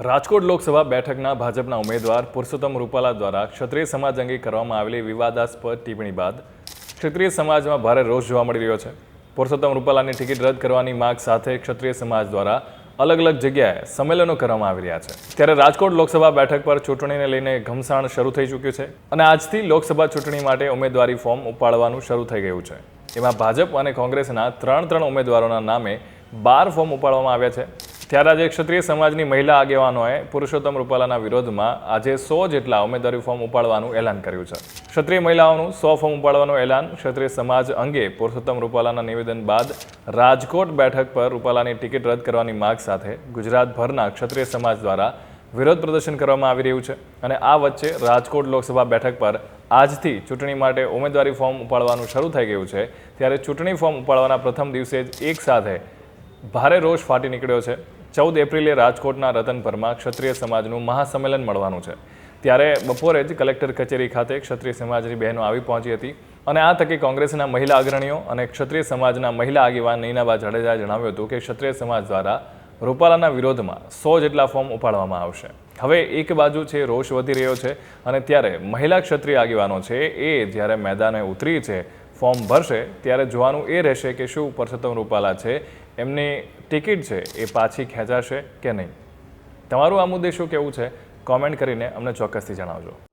રાજકોટ લોકસભા બેઠકના ભાજપના ઉમેદવાર પુરુષોત્તમ રૂપાલા દ્વારા ક્ષત્રિય સમાજ અંગે કરવામાં આવેલી વિવાદાસ્પદ ટિપ્પણી બાદ ક્ષત્રિય સમાજમાં ભારે રોષ જોવા મળી રહ્યો છે. પુરુષોત્તમ રૂપાલાની ટિકિટ રદ કરવાની માંગ સાથે ક્ષત્રિય સમાજ દ્વારા અલગ અલગ જગ્યાએ સંમેલનો કરવામાં આવી રહ્યા છે. ત્યારે રાજકોટ લોકસભા બેઠક પર ચૂંટણીને લઈને ઘમસાણ શરૂ થઈ ચૂક્યું છે અને આજથી લોકસભા ચૂંટણી માટે ઉમેદવારી ફોર્મ ઉપાડવાનું શરૂ થઈ ગયું છે. એમાં ભાજપ અને કોંગ્રેસના ત્રણ ત્રણ ઉમેદવારોના નામે બાર ફોર્મ ઉપાડવામાં આવ્યા છે. ત્યારે આજે ક્ષત્રિય સમાજની મહિલા આગેવાનોએ પુરુષોત્તમ રૂપાલાના વિરોધમાં આજે સો જેટલા ઉમેદવારી ફોર્મ ઉપાડવાનું એલાન કર્યું છે. ક્ષત્રિય મહિલાઓનું સો ફોર્મ ઉપાડવાનું એલાન ક્ષત્રિય સમાજ અંગે પુરુષોત્તમ રૂપાલાના નિવેદન બાદ રાજકોટ બેઠક પર રૂપાલાની ટિકિટ રદ કરવાની માગ સાથે ગુજરાતભરના ક્ષત્રિય સમાજ દ્વારા વિરોધ પ્રદર્શન કરવામાં આવી રહ્યું છે અને આ વચ્ચે રાજકોટ લોકસભા બેઠક પર આજથી ચૂંટણી માટે ઉમેદવારી ફોર્મ ઉપાડવાનું શરૂ થઈ ગયું છે. ત્યારે ચૂંટણી ફોર્મ ઉપાડવાના પ્રથમ દિવસે જ એક સાથે ભારે રોષ ફાટી નીકળ્યો છે. ચૌદ એપ્રિલે રાજકોટના રતનપરમાં ક્ષત્રિય સમાજનું મહાસંમેલન મળવાનું છે. ત્યારે બપોરે જ કલેક્ટર કચેરી ખાતે ક્ષત્રિય સમાજની બહેનો આવી પહોંચી હતી અને આ તકે કોંગ્રેસના મહિલા અગ્રણીઓ અને ક્ષત્રિય સમાજના મહિલા આગેવાન નૈનાબા જાડેજાએ જણાવ્યું હતું કે ક્ષત્રિય સમાજ દ્વારા રૂપાલાના વિરોધમાં સો જેટલા ફોર્મ ઉપાડવામાં આવશે. હવે એક બાજુ છે, રોષ વધી રહ્યો છે અને ત્યારે મહિલા ક્ષત્રિય આગેવાનો છે એ જ્યારે મેદાને ઉતરી છે ફોર્મ ભરશે, ત્યારે જોવાનું એ રહેશે કે શું પરસોત્તમ રૂપાલા છે, એમની ટિકિટ છે એ પાછી ખેંચાશે કે નહીં? તમારું આ મુદ્દે શું કહેવું છે? કોમેન્ટ કરીને અમને ચોક્કસથી જણાવજો.